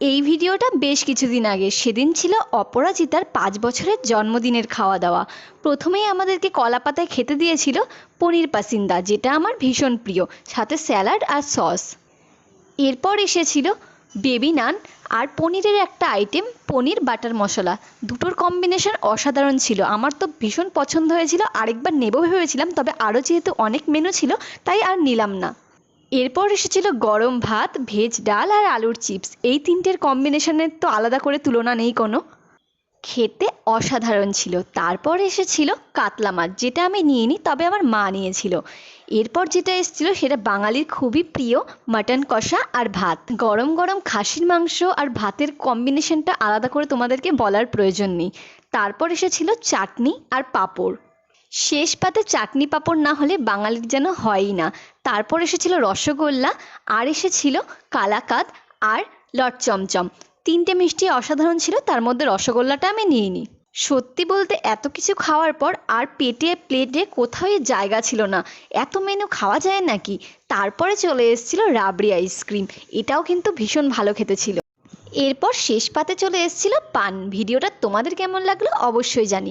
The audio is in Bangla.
এই ভিডিওটা বেশ কিছুদিন আগে। সেদিন ছিল অপরাজিতার পাঁচ বছরের জন্মদিনের খাওয়া দাওয়া প্রথমেই আমাদেরকে কলা পাতায় খেতে দিয়েছিল পনির পাসিন্দা, যেটা আমার ভীষণ প্রিয়, সাথে স্যালাড আর সস। এরপর এসেছিল বেবি নান আর পনিরের একটা আইটেম, পনির বাটার মশলা। দুটোর কম্বিনেশন অসাধারণ ছিল। আমার তো ভীষণ পছন্দ হয়েছিল। আরেকবার নেব ভেবেছিলাম, তবে আরও যেহেতু অনেক মেনু ছিল, তাই আর নিলাম না। এরপর এসেছিল গরম ভাত, ভেজ ডাল আর আলুর চিপস। এই তিনটের কম্বিনেশনের তো আলাদা করে তুলনা নেই কোনো। খেতে অসাধারণ ছিল। তারপর এসেছিল কাতলা মাছ, যেটা আমি নিইনি, তবে আমার মা নিয়েছিল। এরপর যেটা এসেছিল, সেটা বাঙালির খুবই প্রিয় মাটন কষা আর ভাত। গরম গরম খাসির মাংস আর ভাতের কম্বিনেশনটা আলাদা করে তোমাদেরকে বলার প্রয়োজন নেই। তারপর এসেছিল চাটনি আর পাঁপড়। শেষ পাতে চাটনি পাঁপড় না হলে বাঙালির যেন হয়ই না। তারপর এসেছিল রসগোল্লা, আর এসেছিল কালাকাঁদ আর লট চমচম। তিনটে মিষ্টি অসাধারণ ছিল, তার মধ্যে রসগোল্লাটা আমি নিইনি। সত্যি বলতে এত কিছু খাওয়ার পর আর পেটে প্লেটে কোথাও জায়গা ছিল না। এত মেনু খাওয়া যায় নাকি? তারপরে চলে এসেছিল রাবড়ি আইসক্রিম এটাও কিন্তু ভীষণ ভালো খেতে ছিল। এরপর শেষ পাতে চলে এসেছিল পান। ভিডিওটা তোমাদের কেমন লাগল অবশ্যই জানিও।